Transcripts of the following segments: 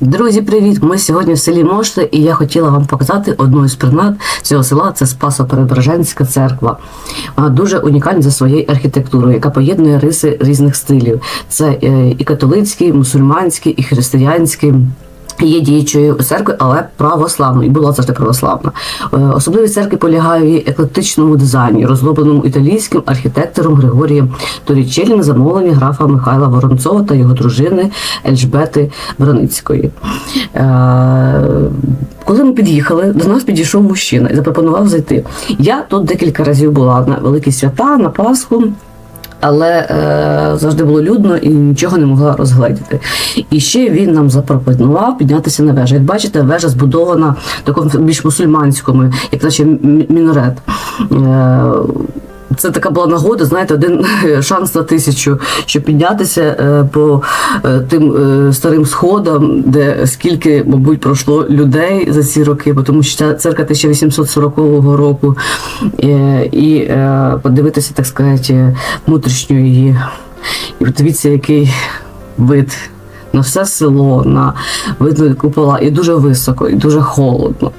Друзі, привіт! Ми сьогодні в селі Мошли, і я хотіла вам показати одну із принад цього села. Це Спасо-Преображенська церква. Вона дуже унікальна за своєю архітектурою, яка поєднує риси різних стилів. Це е, і католицький, і мусульманський, і християнський. Є діючою церкви, але православною, і була завжди православна. Е, Особливість церкви полягає в її еклектичному дизайні, розробленому італійським архітектором Григорієм Торічелі на замовлення графа Михайла Воронцова та його дружини Ельжбети Враницької. Е, Коли ми під'їхали, до нас підійшов мужчина і запропонував зайти. Я тут декілька разів була на великі свята, на Пасху. Але е, завжди було людно і нічого не могла розгледіти. І ще він нам запропонував піднятися на вежу. Як бачите, вежа збудована в такому більш мусульманському, як наче мінорет. Е, це така була нагода, знаєте, один шанс на тисячу, щоб піднятися е, по е, тим е, старим сходам, де скільки, мабуть, пройшло людей за ці роки, тому що ця церква 1840 року, е, і е, подивитися, так сказати, внутрішню її. І дивіться, який вид на все село, на видно купола, і дуже високо, і дуже холодно.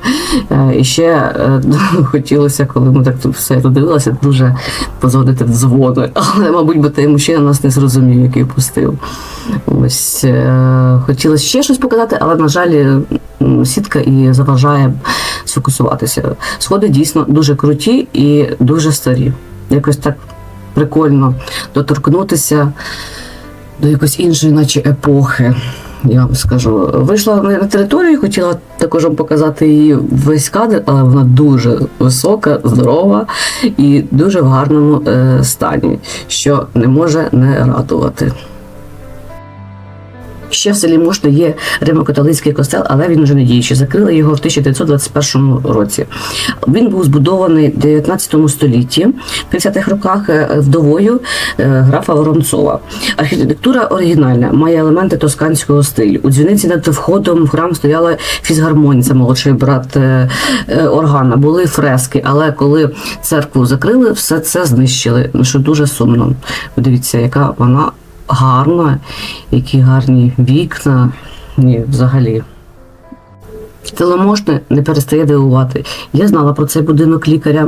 Е, І ще е, хотілося, коли ми так тут все додивилися, дуже позвонити в дзвони. Але, мабуть, бо той мужчина нас не зрозумів, який пустив. Ось е, хотілося ще щось показати, але, на жаль, сітка і заважає сфокусуватися. Сходи дійсно дуже круті і дуже старі. Якось так прикольно доторкнутися до якоїсь іншої, наче епохи. Я вам скажу, вийшла на територію, хотіла також вам показати її весь кадр, але вона дуже висока, здорова і дуже в гарному е, стані, що не може не радувати. Ще в селі Мошли є Римо-католицький костел, але він вже не діючий. Закрили його в 1921 році. Він був збудований в 19 столітті, в 50-х роках е, вдовою е, графа Воронцова. Архітектура оригінальна, має елементи тосканського стилю. У дзвіниці над входом в храм стояла фізгармонія, молодший брат е, органа. Були фрески, але коли церкву закрили, все це знищили. Ну, Що дуже сумно. Подивіться, яка вона гарна, які гарні вікна. Ні, взагалі. Телеможне не перестає дивувати. Я знала про цей будинок лікаря,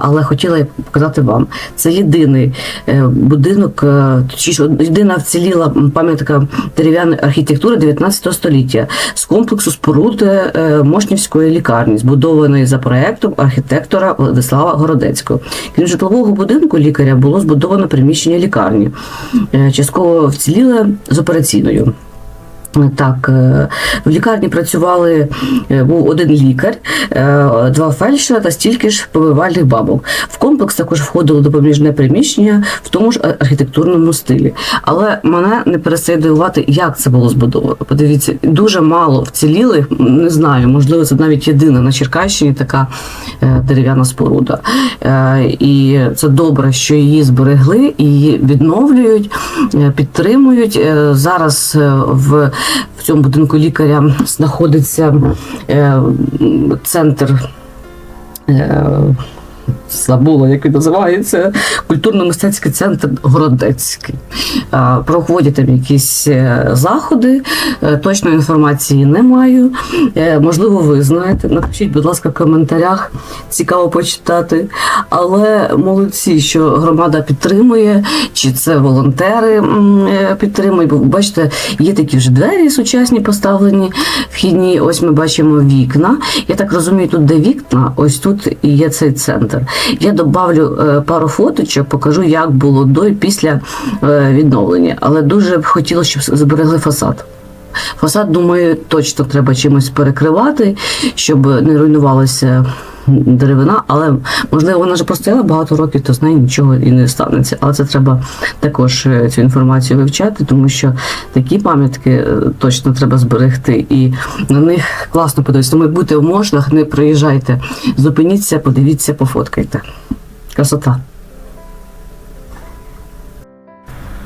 але хотіла показати вам. Це єдиний е, будинок, е, точніше, єдина вціліла пам'ятка дерев'яної архітектури 19 століття з комплексу споруд е, Мошнівської лікарні, збудованої за проектом архітектора Владислава Городецького. Крім житлового будинку лікаря було збудовано приміщення лікарні, е, частково вціліле з операційною. Так, е, в лікарні працювали, е, був один лікар, е, два фельдшера та стільки ж помивальних бабок. В комплекс також входило допоміжне приміщення в тому ж архітектурному стилі. Але мене не перестає дивувати, як це було збудовано. Подивіться, дуже мало вцілілих, не знаю, можливо, це навіть єдина на Черкащині така дерев'яна споруда. І це добре, що її зберегли, її відновлюють, підтримують. Зараз в, в цьому будинку лікаря знаходиться е, центр. Забула, як він називається, культурно-мистецький центр Городецький. Проходять там якісь е, заходи, е, точної інформації не маю. Е, Можливо, ви знаєте. Напишіть, будь ласка, в коментарях, цікаво почитати. Але молодці, що громада підтримує, чи це волонтери підтримують. Бо бачите, є такі вже двері сучасні поставлені вхідні. Ось ми бачимо вікна. Я так розумію, тут де вікна, ось тут і є цей центр. Я добавлю е, пару фоточок, покажу, як було до і після е, відновлення. Але дуже б хотілося, щоб зберегли фасад. Фасад, думаю, точно треба чимось перекривати, щоб не руйнувалася деревина, але можливо вона вже простояла багато років, то з нею нічого і не станеться. Але це треба також е, цю інформацію вивчати, тому що такі пам'ятки е, точно треба зберегти, і на них класно подивитися. Тому будете в можнах, не приїжджайте, зупиніться, подивіться, пофоткайте. Красота.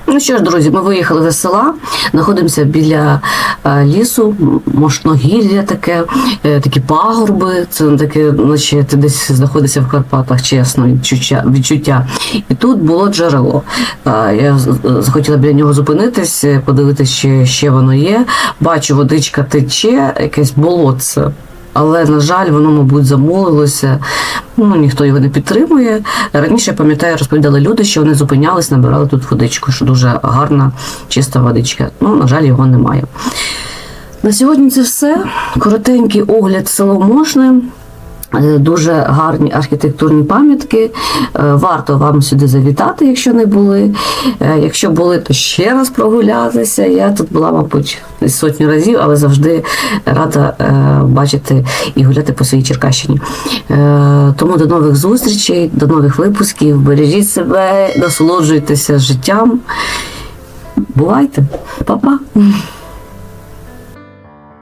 Ну що ж, друзі, ми виїхали з села, знаходимося біля е, лісу, м, мощногір'я таке, е, такі пагорби. Це таке, наче ти десь знаходишся в Карпатах, чесно, відчуття. І тут було джерело. Е, я захотіла біля нього зупинитись, подивитися, чи ще воно є. Бачу, водичка тече, якесь болотце. Але, на жаль, воно, мабуть, замолилося. Ну, ніхто його не підтримує. Раніше, пам'ятаю, розповідали люди, що вони зупинялись, набирали тут водичку, що дуже гарна, чиста водичка. Ну, на жаль, його немає. На сьогодні це все. Коротенький огляд село Мошне. Е, Дуже гарні архітектурні пам'ятки. Е, Варто вам сюди завітати, якщо не були. Е, Якщо були, то ще раз прогулятися. Я тут була, мабуть, сотню разів, але завжди рада бачити і гуляти по своїй Черкащині. Тому до нових зустрічей, до нових випусків. Бережіть себе, насолоджуйтеся життям. Бувайте, Па-па!